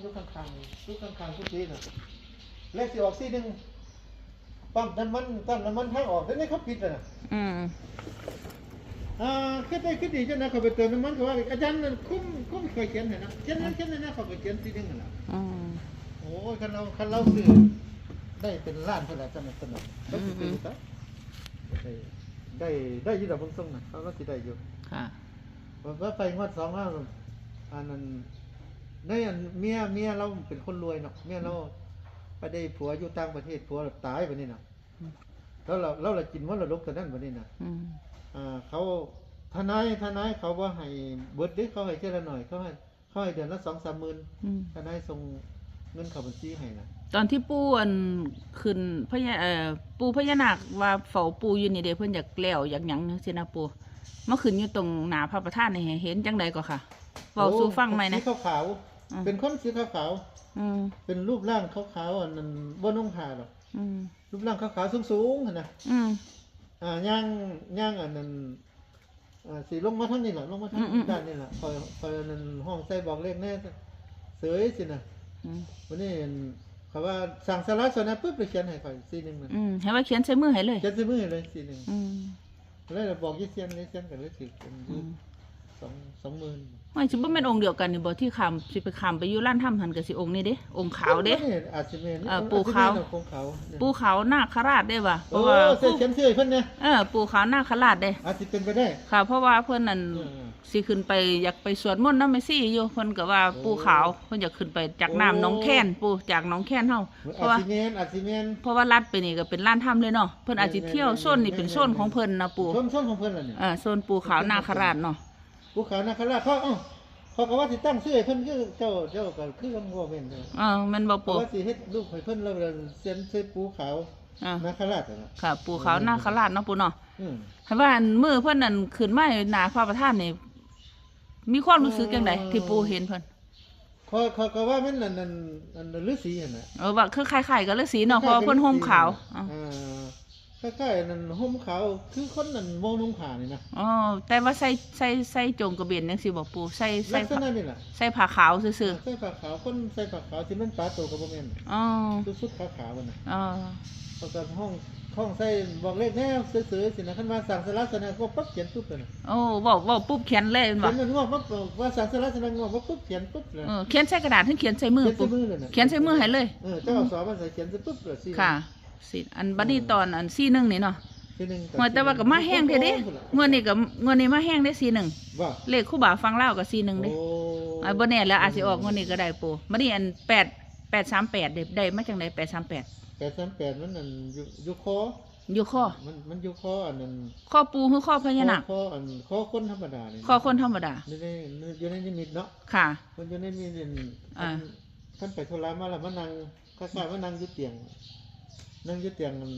อยกข้างๆอยกข้างๆทุกทีน่ะเลขสิออกซี่หนึ่งปั๊มน้ำมันตั้มน้ำมันทางออกแล้วนี่เขาปิดเลยนะอืมอ่าคิดได้คิดดีจังนะเขาไปเติมน้ำมันเขาว่าอาจารย์นั่นคุ้มคุ้มเคยเขียนเห็นนะเขียนนั้นเขียนนั้นนะเขาไปเขียนซี่หนึ่งน่ะอืมโอ้ยคันเราคันเราซื้อได้เป็นล้านเท่าไหร่จำไม่สนุกก็สิซื้อซะได้ได้ได้อยี่ดอกเบงส่งนะเขาก็สิได้อยู่ค่ะว่าไปงวดสองห้าอันนั้น ในอันเมียเมียเราเป็นคนรวยเนาะเมียเราไปได้ผัวอยู่ต่างประเทศผัวเราตายไปนี่นะอืมแล้วเราเราละกินมรดกตัวนั้นไปนี่นะอืมอ่าเขาทนายทนายเขาว่าให้เบิดเด้เขาให้เท่าละหน่อยเขาให้เขาให้เดือนละสองสามหมื่นอืมทนายส่งเงินเข้าบัญชีให้นะตอนที่ปู่อันขึ้นพญาเอ่อปู่พญานาคว่าเฝ้าปู่อยู่นี่เด้เพิ่นอยากแล้วอยากหยังจังซี่นะปู่มาขึ้นอยู่ตรงหน้าพระประธานนี่ให้เห็นจังใดก็ค่ะเว้าสู่ฟังไหมนะสีขาว อืมๆเป็นคนสีขาวอืมๆเป็นรูปร่างขาวๆอันนั้นบ่นุ่งผ้าหรอกอืมรูปร่างขาวๆสูงๆหั่นนะอืม อ่าย่างย่างอันนั้นอ่าสีลงมาทางนี้แหละลงมาทางอืมอืมด้านนี้แหละคอยคอยอันนั้นห้องใส่บอกเลขแน่เสยสินะอืมวันนี้เห็นเขาว่าสั่งสาระสนะปุ๊บเลยเขียนให้คอยสีหนึ่งมันอืมให้ว่าเขียนใส่มือให้เลย เขียนใส่มือเลยสีหนึ่งอืม แล้วเราบอกยี่เซียนยี่เซียนกันเลยสิเป็นอืม สองสองหมื่นว่าสิบ่แม่นองค์เดียวกันนี่บ่ที่ข้ามสิไปข้ามไปอยู่ร้านถ้ำหันก็สิองค์นี้เด้องค์ขาวเด้ อาจจะเป็นอ่าปู่ขาวอจจะเป็นของเขาเนี่ยปู่ขาวนาคราชได้ป่ะเพโอ้ราะว่าเสื้อเขียนเสื้อให้เพิ่นเนี่ยเออปู่ขาวนาคราชได้อาจจะเป็นไปได้ค่ะ เพราะว่าเพิ่นนั่นเออสิขึ้นไปอยากไปสวดมนต์นำแม่ซี่อยู่เพิ่นก็ว่าโอ้ปู่ขาวเพิ่นอยากขึ้นไปจากน้ำโอ้หนองแค้นปู่จากหนองแค้นเฮาเพอาราะว่าซิเมนอาซิเมนเพราะว่าลัดไปนี่ก็เป็นร้านถ้ำเลยเนาะเพิ่นอาจสิเที่ยวโซนนี่เป็นโซนของเพิ่นนะปู่ส้นส้นของเพิ่นล่ะเนี่ย เออโซนปู่ขาวนาคราชเนาะ ภูเขานาคราชเขาเอ้าเขาก็ว่าสิตั้งชื่อให้เพิ่นคือเจ้าเจ้าก็คือคำว่าแม่นเด้อเออแม่นบ่เขาปู่ว่าสิเฮ็ดรูปให้เพิ่นแล้วเซ็นชื่อภูเขาอ่านาคราชอะนะค่ะ ปู่ขาวนาคราชเนาะปู่เนาะอืมให้ว่าอันมือเพิ่นนั่นขึ้นมาหน้าพระประธานนี่มีความรู้สึกจังไดที่ปู่เห็นเพิ่นเขาเขาก็ว่ามันนั่นนั่นนั่นฤาษีหั่นน่ะ เออว่าคือคล้ายๆกับฤาษีเนาะเพราะว่าเพิ่นห่มขาวอ๋ออ่า คล้ายๆนั่นห่มขาวคือคนนั่นโมนุ่งผ้านี่นะอ๋อแต่ว่าใส่ใส่ใส่จงกระเบนจังซี่บ่ปู่ใส่ใส่ลักษผ้าณะนี่ล่ะใส่ผ้าขาวซื่อใส่ผ้าขาวคนใส่ผ้าขาวที่มันปาโตกับบ่แม่นๆอ๋อคือชุดขาวๆมันน่ะอ๋อเขาก็ห้องห้องใส่บอกเลขแน่ซื้อๆสินะคันมาสั่งสลักสนะก็ปั๊บเขียนปุ๊บเลยนะโอ้เว้าเว้าปุ๊บเขียนเลยแม่นเขีบ่ยนมันงอกปั๊บว่าสั่งสลักสนะงอกว่าปุ๊บเขียนปุ๊บเลย เออเขียนใส่กระดาษถึงเขียนใส่มือเขียนใส่ปู่มือเลยนะ เขียนใส่มือให้เลย เออเจ้าเอาสอนมาใส่เขียนใส่ปุ๊บเลยสิค่ะ สิอันบัดนี้ตอนอัน41นี่เนาะทีหนึงงวดแต่ว่าก็มาแห้งเด้เด้งวดนี้ก็งวดนี้มาแห้งได้41ว่าเลขครูบาฟังเล่าวก็41เด้โอ้อ่าบ่แน่แล้วอาจสิออกงวดนี้ก็ได้ปู่บัดนี้อัน8 838เด้ได้มาจังได๋838แปดสามแปดมันนั่นอยู่อยู่คออยู่ข้อมันมันอยู่คออันนั้นข้อปูคือข้อพญานาคคออันคอคนธรรมดานี่ข้อคนธรรมดาในในอยู่ในนิมิตเนาะค่ะ มันอยู่ในนิมิตอ่า ท่านไปธุระมาแล้วมานั่งคล้ายๆว่านั่งอยึดเตียง นั่งอยึดเตียงมัน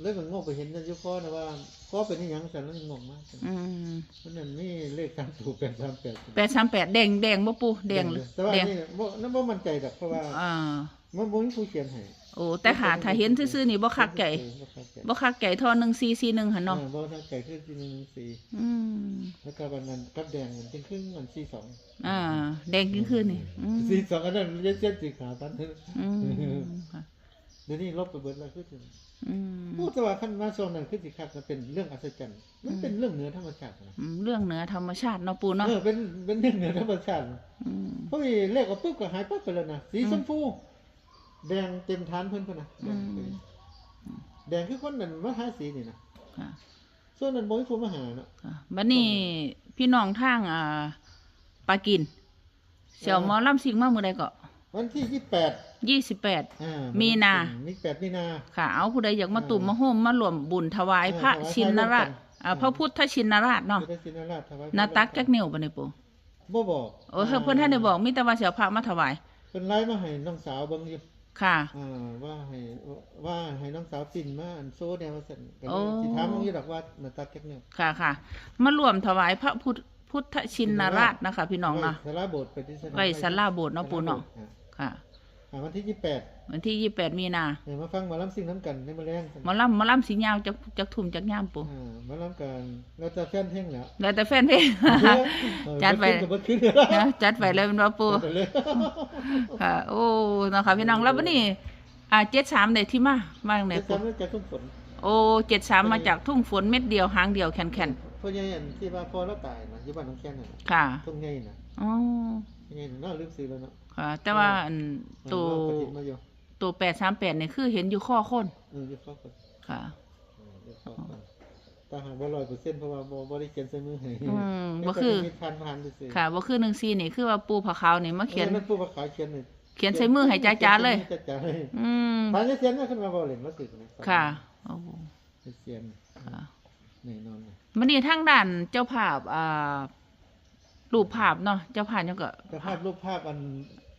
เลยมันงงไปเห็นนั่นอยุคอนะว่าคอเป็นอหยังแต่แล้วมันงงมากอืมมันนั่นมีเลขสามถูกแปดสามแปดแปดสามแปดแดงแดงบ่ปูแดงเลยแต่ว่าแดงนี่บ่นั่นบ่มั่นใจดอกเพราะว่าอ่ามันบ่มีผู้เขียนให้โอ้แต่หาถ้าเห็นซื่อๆนี่บ่คักไก่บ่คักไก่บ่คักไก่ทอหนึ่งสี่สี่หนึ่งหันเนาะเออบ่คักไก่คือที่หนึ่งสี่อืมแล้วก็วันนั้นกับแดงมันเป็นครึ่งวันสี่สองอ่าแดงยิ่งขึ้นนี่อืมสี่สองอันนั้นมันจะเจ็ดสีขาวตันเอืมค่ะ ดี๋ยวนี้ลบไปเบิดแล้วคือถึงอืมพูดแต่ว่าขั้นมาช่วงนั้นคือสิคักมันเป็นเรื่องอัศจรรย์มันเป็นเรื่องเหนือธรรมชาตินะอืมเรื่องเหนือธรรมชาติเนาะปูเนาะเออเป็นเป็นเรื่องเหนือธรรมชาติอืม เพราะมีเลขออกปุ๊บก็หายปั๊บไปแล้วนะสีชมพู แดงเต็มฐานเพิ่นเพิ่นนะแดงเต็มแดงคือคนนั้นมาหาสีนี่นะค่ะส่วนนั้นบ่มีผู้มาหาเนาะ ค่ะบัดนี้พี่น้องทางอ่าปากิน เสี่ยวหมอลำสิงมามื้อใดก็ วันที่ยี่แปดยี่สิบแปดอ่ามีมีนามีแปดมีนา ค่ะเอาผู้ใดอยากมาตุ่มอ่ามมาโฮมมารวมบุญถวายอ่าพระถวายชินราชพระร่วมกันอ่าพระพุทธชินราชเนาะพุทธชินราชถวายหนาตักจักนิ้วบ่นี่ปู่บ่บอกโอ้เพิ่นท่านได้บอกมีแต่ว่าสิเอาพระมาถวายเพิ่นไล่มาให้น้องสาวเบิ่งอยู่ค่ะ อ่าว่าให้ว่าให้น้องสาวปิ่นมาอันโซแนวว่าซั่นก็โอ้สิถามมึงอยู่ดอกว่าหน้าตักจักแนวค่ะค่ะมารวมถวายพระพุทธพุทธชินราชนะคะ พี่น้องเนาะ ไว้สาราโบสถ์ไปที่สนามไว้ศาลาโบสถ์เนาะปู่เนาะอ่ ค่ะให้อ่าวันที่ยี่แปดวันที่ยี่แปดมีนาเนี่ยมาฟังหมาล้ำซิ่งน้ำกันในมาแรงหมอลำหมอลำสียาวจักจักทุ่มจักย่ามปูอ่ามาล้ำกันเราจะแฟนเพ่งแล้วแล้วแต่แฟนเพลงจัดไปเออบ่ขึ้นนะจัดไปเลยเป็นว่าปูจัดไปเลย ค่ะ โอ้นะคะพี่น้องแล้ววันนี้อ่าเจ็ดสามได้ที่มามาจากไหนจะปูจำได้จากทุ่งฝนโอ้เจ็ดสามมาจากทุ่งฝนเม็ดเดียวหางเดียวแข็งแข็งพ่อใหญ่อันที่ว่าพ่อแล้วตายนะอยู่บ้านน้องแค้นน่ะนะค่ะ ทุ่งใหญ่น่ะอ๋อ พ่อใหญ่น่ะน่าลืมซื้อแล้วเนาะค่ะ แต่ว่าอันตัว เออเราก็ติดมาอยู่ตัวแปดสามแปดเนี่ยคือเห็นอยู่ข้อค้นเอออยู่ข้อคนค่ะ เอออยู่ข้อคนแตาหากบ่ร้อยเปอร์เซ็นต์เพราะว่าบ่บ่ได้เขียนใส่มือให้อืมบ่คือมีทานผ่านซื่อๆค่ะว่าคือหนึ่งซีนี่คือว่าปูผาขาวนี่มาเขียน ออนั่นผู้ประกาศเขียนนี่เขียนใส่มือให้จ้าๆเลยจ้าๆเลยอืมทานจะเขียนว่าขึ้นมาบ่เล่นว่าสึกนะค่ะโอ้เขียนค่ะ แน่นอนเลย มันนี่ทางด้านเจ้าภาพอ่า รูปภาพเนาะเจ้าภาพยังก็แต่ภาพรูปภาพอัน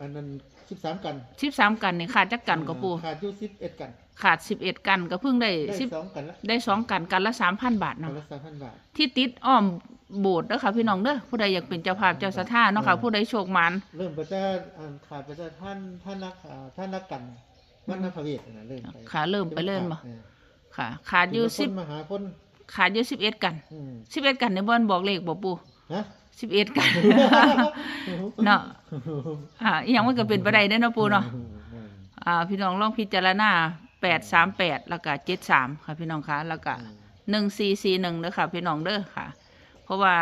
อันนั้น13กันสิบสามกันนี่ขาดจักกันก็ปูขาดอยู่11กัน ขาดสิบเอ็ดกันก็เพิ่งได้ได้สิบสองกันละได้สองกันกันละสามพันบาทกันเนาะละ3,000บาท ที่ติดอ้อมโบสถ์เด้อค่ะพี่น้องเด้อผู้ใดอยากเป็นเจ้าภาพเจ้าสถานเนาะค่ะอืมผู้ใดโชคมัน เริ่มไปจะอันขาดไปจะท่านท่านนักอ่าท่านนักกันมันนักพระเวทนะเริ่มไปค่ะเริ่มไปเริ่มบ่ ออค่ะ ขาดอยู่มีสิบคนมาหาคนขาดอยู่สิบเอ็ดกันอืมสิบเอ็ดกันในบ้านบอกเลขบ่ปู ฮะสิบเอ็ดกันเนาะอ่าอหยังมันก็เป็นไปได้เด้อเนาะปูเนาะอืมอ่า พี่น้องลองพิจารณาแปดสามแปดแล้วก็เจ็ดสามค่ะ พี่น้องคะแล้วก็อืมหนึ่งสี่สี่หนึ่งเด้อค่ะ พี่น้องเด้อค่ะ เพราะว่า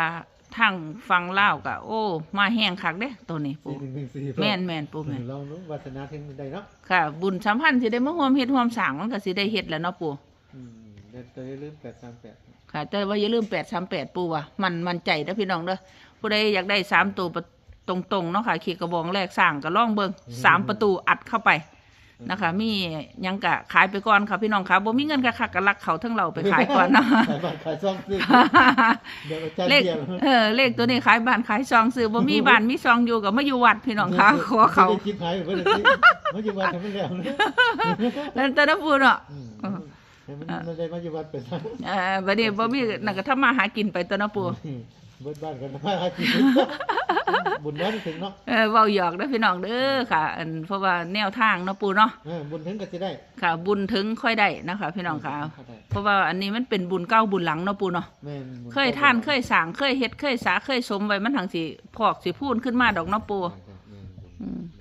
ทางฟังเล่าวก็โอ้ มาแห้งคักเด้ตัวนี้ปู สี่หนึ่งหนึ่งสี่แม่นแม่นปูแม่น ลองดูวัฒนาถึงได้เนาะค่ะ บุญสัมพันธ์สิได้มาร่วมเฮ็ดร่วมสร้างมันก็สิได้เฮ็ดแหล้วเนาะปูอืมเดี๋ยวจะลืมแปดสามแปด ค่ะ แต่ว่าอย่าลืมแปดสามแปดปูว่ะมันมันใจเด้อพี่น้องเด้อผู้ใดอยากได้สามตัวประตรงๆเนาะค่ะขีดกระบองแรกสร้างก็ล่องเบิ่งสามประตูอัดเข้าไปนะคะ มีหยังกะขายไปก่อนค่ะพี่น้องค่ะบ่มีเงินกะคักกะลักเขาทั้งเราไปขายก่อนเนาะขายบ้านขายซองซื้อเดี๋ยวอาจารย์เลขเดียวเออเลขตัวนี้ขายบ้านขายซองซื้อบ่มีบ้านมีซองอยู่กับมาอยู่วัดพี่น้องค่ะขอเขาไม่ได้คิดหายไปเลยมาอยู่วัดทำไม่แล้วนะแล้วแต่ละพูดเนาะอืมให้มัน ไม่ได้มาอยู่วัดเป็นสันเออบัดนี้บ่มีนั่นก็ทำมาหากินไปตัวเนาะปู่เบิดบ้านกันมาหากินบุญนั้นถึงเนาะเออเว้าหยอกเด้อพี่น้องเด้อค่ะอันเพราะว่าแนวทางเนาะปู่เนาะเออบุญถึงก็จะได้ ค่ะ บุญถึงค่อยได้นะคะ พี่น้องค่ะเข้าได้เพราะว่าอันนี้มันเป็นบุญเก้าบุญหลังเนาะปู่เนาะแม่นบุญเคยท่านเคยสร้างเคยเฮ็ดเคยสาเคยสมไว้มันทางสิพอกสิพูนขึ้นมาดอกเนาะปู่แม่นอืมเพ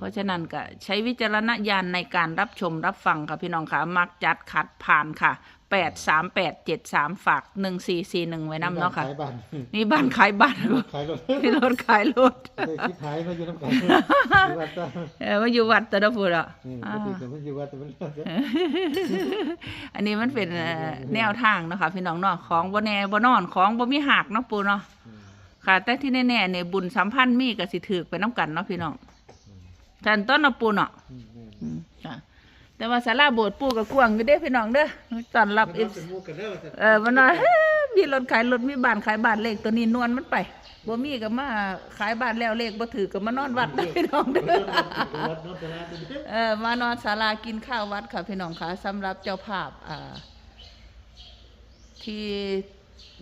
ราะฉะนั้นก็ใช้วิจารณญาณในการรับชมรับฟังค่ะพี่น้องค่ะ มักจัดขัดผ่านค่ะแปดสามแปดเจ็ดสามฝากหนึ่งสี่สี่หนึ่งไว้น้ำเนาะค่ะ ขายบ้านนี่บ้านขายบ้านขายรถที่รถขายรถได้คิดหายมาอยู่น้ำกันอยู่วัดจ้าเออมาอยู่วัดตะดพูดอะอืมอ่าปกติก็มันอยู่วัดแต่มันเลิกแล้วอันนี้มันเป็นเอ่อแนวทางเนาะค่ะพี่น้องเนาะของบ่แน่บ่นอนของบ่มีหักเนาะปูเนาะอืมค่ะ แต่ที่แน่ๆเนี่ยบุญสัมพันธ์มีก็สิถือไปน้ำกันเนาะพี่น้อง ท่านต้นเนาะปูเนาะอืมแม่นอืมจ้ะแต่ว่าศาลาโบสถ์ปู่กับกวางอยู่เด้พี่น้องเด้อต้อนรับมันเอฟเป็นหมู่กันแล้วจ้ะเออมันน้อยมีรถขายรถมีบ้านขายบ้านเลขตัวนี้นวลมันไปบ่มีก็มาขายบ้านแล้วเลขบ่ถือก็มานอนวัดเด้อพี่น้องเด้อวัดเนาะแต่ละเดือนเออมานอนศาลากินข้าววัดค่ะพี่น้องค่ะสำหรับเจ้าภาพอ่าที่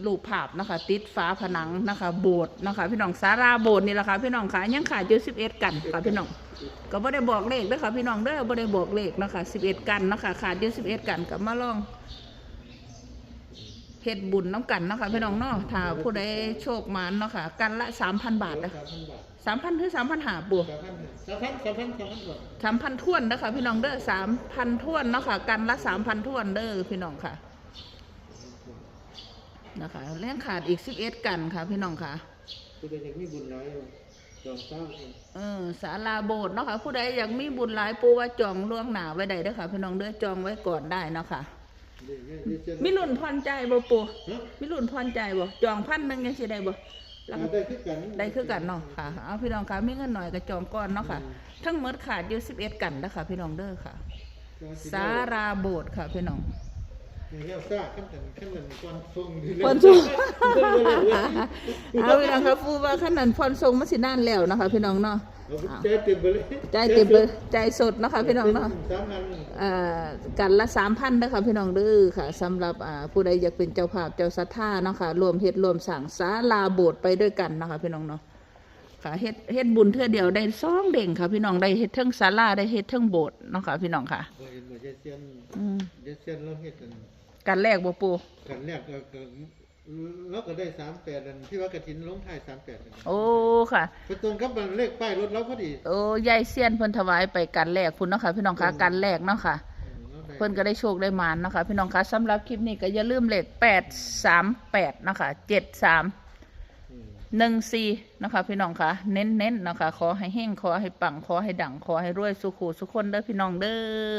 รูปภาพนะคะ ติดฝาผนังนะคะ โบสถ์นะคะ พี่น้องศาลาโบสถ์นี่แหละค่ะพี่น้องค่ะยังขาดอยู่สิบเอ็ดกันค่ะพี่น้องก็บ่ได้บอกเลขเด้อค่ะพี่น้องเด้อบ่ได้บอกเลขนะคะสิบเอ็ดกันนะคะ ขาดอยู่สิบเอ็ดกันกับมาลองเฮ็ดบุญน้ำกันนะคะพี่น้องเนาะถ้าผู้ใดโชคมานเนาะค่ะ กันละสามพันบาทนะสามพันบาทสามพันหามพันหาบัวสามพันสามพันสามพันสามพันก่อนสามพันท่วนนะคะพี่น้องเด้อสามพันท่วนเนาะค่ะ กันละสามพันท่วนเด้อพี่น้องค่ะ นะคะเลี้ยงขาดอีกสิบเอ็ดกันค่ะพี่น้องค่ะคือเป็นอย่างมีบุญน้อยจองเศร้าเองเออศาลาโบสถ์เนาะค่ะผู้ใดอยากมีบุญหลายปูว่าจองล่วงหน้าไว้ได้เด้อค่ะ พี่น้องเด้อจองไว้ก่อนได้เนาะค่ะมีรุ่นพรใจบ่ปูฮะมีรุ่นพรใจบ่จองพันหนึ่งยังสิได้บ่แล้วก็ได้คือกันได้คือกันเนาะค่ะ เอาพี่น้องค่ะมีเงินหน่อยก็จองก่อนเนาะค่ะ ทั้งหมดขาดอยู่สิบเอ็ดกันนะคะพี่น้องเด้อค่ะ สาราโบสถ์ค่ะพี่น้องนี่ เรียกซ่าขั้นแต่ขั้นเหมือนควันทรงเลยพรสูงเอาพี่น้องครับฟูว่าขนาดพรทรงมาสินานแล้วนะคะพี่น้องเนาะใจเต็มเลยใจเต็มเลยใจสดนะคะพี่น้องเนาะสามพันอ่อกันละสามพันนะคะพี่น้องเด้อค่ะสำหรับผู้ใดอยากเป็นเจ้าภาพเจ้าศรัทธาเนาะค่ะรวมเฮ็ดรวมสั่งศาลาโบสถ์ไปด้วยกันนะคะพี่น้องเนาะ ค่ะเฮ็ดเฮ็ดบุญเทื่อเดียวได้ซองเด้งค่ะ พี่น้องได้เฮ็ดเทิงศาลาได้เฮ็ดเทิงโบสถ์เนาะค่ะ พี่น้องค่ะ บ่เห็นบ่ยายเซียนอืมยายเซียนเราเฮ็ดกันการแรกบ่ปูกันแรกก็ก็เราก็ได้38อันที่ว่ากฐินลงท้าย38นั่นโอ้ค่ะ ไปตรงกับเลขป้ายรถเราพอดีโอ้ยายเซียนเพิ่นถวายไปการแรกพุ่นเนาะค่ะ พี่น้องค่ะการแรกเนาะค่ะ อืมราได้เพิ่นก็ได้โชคได้มานเนาะคะพี่น้องคะสำหรับคลิปนี้ก็อย่าลืมเลข838เนาะคะ73 หนึ่งสี่นะคะพี่น้องคะเน้นเน้นนะคะ ขอให้เฮงขอให้ปังขอให้ดังขอให้รวยสุขูสุขคนเด้อพี่น้องเด้อ